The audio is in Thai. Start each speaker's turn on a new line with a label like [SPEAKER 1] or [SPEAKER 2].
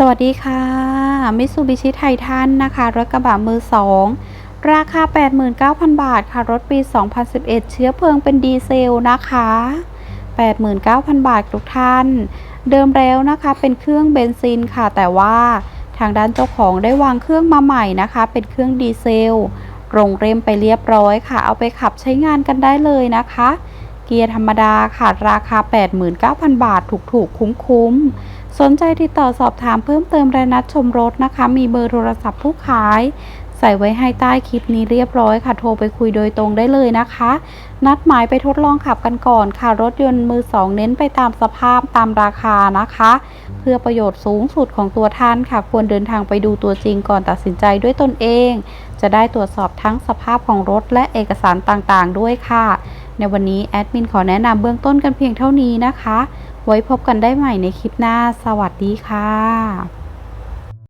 [SPEAKER 1] สวัสดีค่ะ มิตซูบิชิไททันนะคะ รถกระบะมือสองราคา 89,000 บาทค่ะ รถปี 2011 เชื้อเพลิงเป็นดีเซลนะคะ 89,000 บาททุกท่าน เดิมแล้วนะคะเป็นเครื่องเบนซินค่ะ แต่ว่าทางด้านเจ้าของได้วางเครื่องมาใหม่นะคะ เป็นเครื่องดีเซลลงเรมไปเรียบร้อยค่ะ เอาไปขับใช้งานกันได้เลยนะคะ เกียร์ธรรมดาค่ะ ราคา 89,000 บาทถูกๆ คุ้มๆ สนใจติดต่อสอบถามเพิ่มเติมและนัดชมรถนะคะ มีเบอร์โทรศัพท์ผู้ขาย ใส่ไว้ให้ใต้คลิปนี้เรียบร้อยค่ะ โทรไปคุยโดยตรงได้เลยนะคะ นัดหมายไปทดลองขับกันก่อนค่ะ รถยนต์มือสองเน้นไปตามสภาพตามราคานะคะ เพื่อประโยชน์สูงสุดของตัวท่านค่ะ ควรเดินทางไปดูตัวจริงก่อนตัดสินใจด้วยตนเอง จะได้ตรวจสอบทั้งสภาพของรถและเอกสารต่างๆ ด้วยค่ะ ในวันนี้แอดมินขอแนะนำเบื้องต้นกันเพียงเท่านี้นะคะ ไว้พบกันได้ใหม่ในคลิปหน้า สวัสดีค่ะ